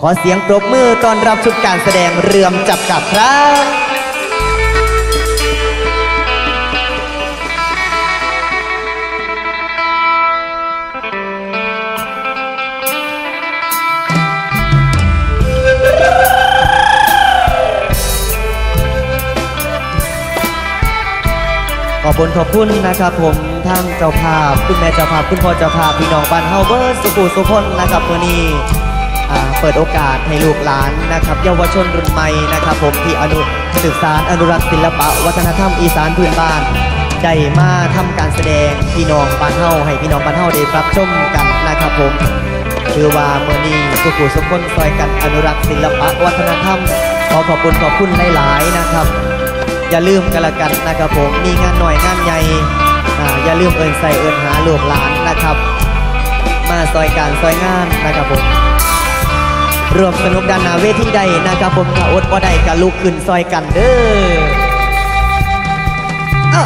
ขอเสียงปรบมือต้อนรับชุดการแสดงเรือมจับกับครับขอบคุณขอบคุณนะครับผมทางเจ้าภาพ คุณแม่เจ้าภาพ คุณพ่อเจ้าภาพ พี่น้องบ้านเฮาเบิร์ดสุขุสุพนนะครับเมื่อนี้ เปิดโอกาสให้ลูกหลานนะครับเยาวชนรุ่นใหม่นะครับผมที่อนุศึกษาอนุรักษ์ศิลปะวัฒนธรรมอีสานพื้นบ้านได้มาทำการแสดงพี่น้องบ้านเฮาให้พี่น้องบ้านเฮาได้รับชมกันนะครับผมคือว่าเมื่อนี้สุขุสุพนซอยกันอนุรักษ์ศิลปะวัฒนธรรมขอขอบคุณขอบคุณหลายๆนะครับ อย่าลืมกันละกันนะครับผมมีงานหน่อยงานใหญ่อ่าอย่าลืมเอินใส่เอินหาลูกหลานนะครับ มาซอยการซอยงานนะครับผม รวมสนุกด้านหน้าเวทีใดนะครับผมถ้าอดบ่ได้ก็ลุกขึ้นซอยกันเด้อ